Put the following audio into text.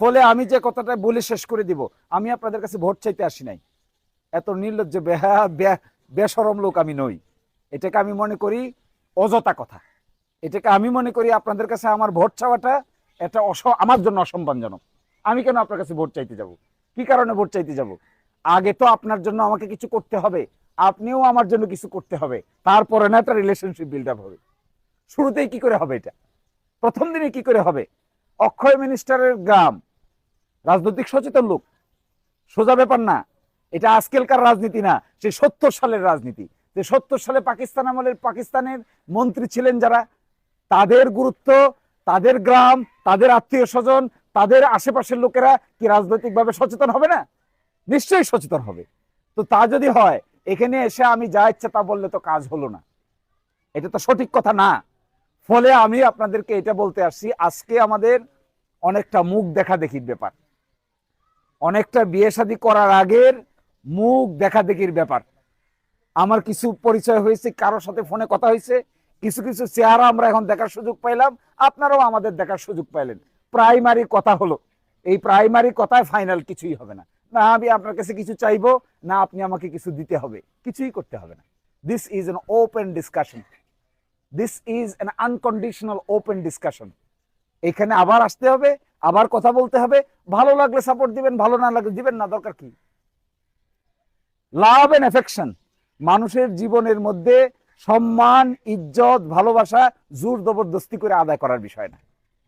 ফলে আমি যে কথাটা বলে শেষ করে দিব, আমি আপনাদের কাছে ভোট চাইতে আসি নাই। এত নির্লজ্জ বেসরম লোক আমি নই। এটাকে আমি মনে করি অযথা কথা। এটাকে আমি মনে করি আপনাদের কাছে আমার ভোট চাওয়াটা এটা অস, আমার জন্য অসম্মানজনক। আমি কেন আপনার কাছে ভোট চাইতে যাব? কি কারণে ভোট চাইতে যাব? আগে তো আপনার জন্য আমাকে কিছু করতে হবে। আপনিও আমার জন্য কিছু করতে হবে। তারপরে না একটা রিলেশনশিপ বিল্ড আপ হবে। শুরুতেই কি করে হবে এটা? প্রথম দিনে কি করে হবে? অক্ষয় মিনিস্টারের গ্রাম। রাজনৈতিক সচেতন লোক। সোজা ব্যাপার না। এটা আজকালকার রাজনীতি না, সে সত্তর সালের রাজনীতি। যে সত্তর সালে পাকিস্তান আমলের পাকিস্তানের মন্ত্রী ছিলেন যারা, তাদের গুরুত্ব, তাদের গ্রাম, তাদের আত্মীয় স্বজন, তাদের আশেপাশের লোকেরা কি রাজনৈতিকভাবে সচেতন হবে না? নিশ্চয়ই সচেতন হবে। তো তা যদি হয়, এখানে এসে আমি যা ইচ্ছা তা বললে তো কাজ হলো না। এটা তো সঠিক কথা না। ফলে আমি আপনাদেরকে এটা বলতে আসছি, আজকে আমাদের অনেকটা মুখ দেখা দেখির ব্যাপার। অনেকটা বিয়ে শাদী করার আগের মুখ দেখা দেখির ব্যাপার। আমার কিছু পরিচয় হয়েছে, কারোর সাথে ফোনে কথা হয়েছে, কিছু কিছু চেহারা আমরা এখন দেখার সুযোগ পাইলাম, আপনারাও আমাদের দেখার সুযোগ পাইলেন। প্রাইমারি কথা হলো, এই প্রাইমারি কথায় ফাইনাল কিছুই হবে না। না, আমি আপনার কাছে কিছু চাইব, না আপনি আমাকে কিছু দিতে হবে, কিছুই করতে হবে না। This is an open discussion this is an unconditional open discussion এখানে আবার আসতে হবে, আবার কথা বলতে হবে। ভালো লাগলে সাপোর্ট দিবেন, ভালো না লাগলে দিবেন না, দরকার কি? লাভ এন্ড এফেকশন মানুষের জীবনের মধ্যে সম্মান, ইজ্জত, ভালোবাসা জোর জবরদস্তি করে আদায় করার বিষয় না।